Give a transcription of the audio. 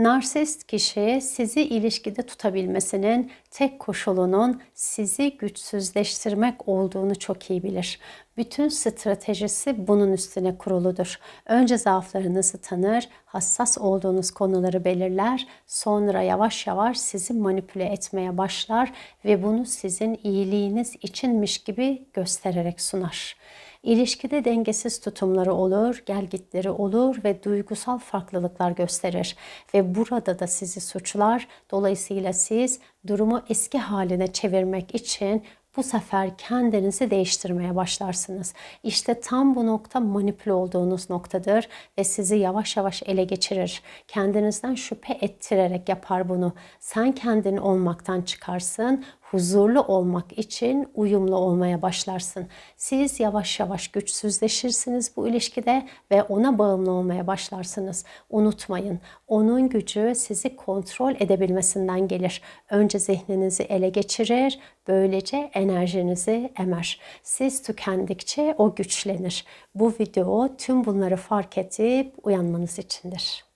Narsist kişi sizi ilişkide tutabilmesinin tek koşulunun sizi güçsüzleştirmek olduğunu çok iyi bilir. Bütün stratejisi bunun üstüne kuruludur. Önce zaaflarınızı tanır, hassas olduğunuz konuları belirler, sonra yavaş yavaş sizi manipüle etmeye başlar ve bunu sizin iyiliğiniz içinmiş gibi göstererek sunar. İlişkide dengesiz tutumları olur, gelgitleri olur ve duygusal farklılıklar gösterir. Ve burada da sizi suçlar. Dolayısıyla siz durumu eski haline çevirmek için bu sefer kendinizi değiştirmeye başlarsınız. İşte tam bu nokta manipüle olduğunuz noktadır ve sizi yavaş yavaş ele geçirir. Kendinizden şüphe ettirerek yapar bunu. Sen kendin olmaktan çıkarsın, huzurlu olmak için uyumlu olmaya başlarsın. Siz yavaş yavaş güçsüzleşirsiniz bu ilişkide ve ona bağımlı olmaya başlarsınız. Unutmayın, onun gücü sizi kontrol edebilmesinden gelir. Önce zihninizi ele geçirir, böylece enerjinizi emer. Siz tükendikçe o güçlenir. Bu video tüm bunları fark edip uyanmanız içindir.